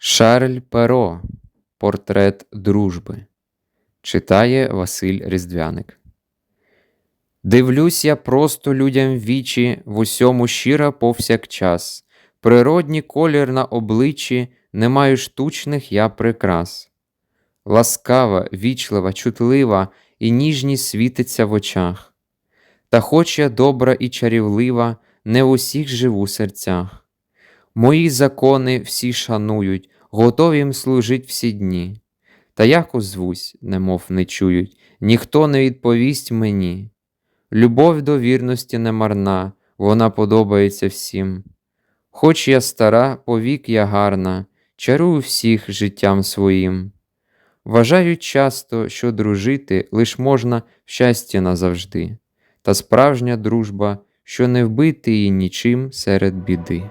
Шарль Перо Портрет дружби читає Василь Різдвяник. Дивлюсь я просто людям вічі, в усьому щира повсякчас. Природній колір на обличчі, не маю штучних я прикрас. Ласкава, вічлива, чутлива, і ніжність світиться в очах. Та хоч я добра і чарівлива, не в усіх живу серцях. Мої закони всі шанують, готові їм служить всі дні. Та як озвусь, немов не чують, ніхто не відповість мені. Любов до вірності не марна, вона подобається всім. Хоч я стара, повік я гарна, чарую всіх життям своїм. Вважають часто, що дружити лиш можна в щасті назавжди, та справжня дружба, що не вбити її нічим серед біди.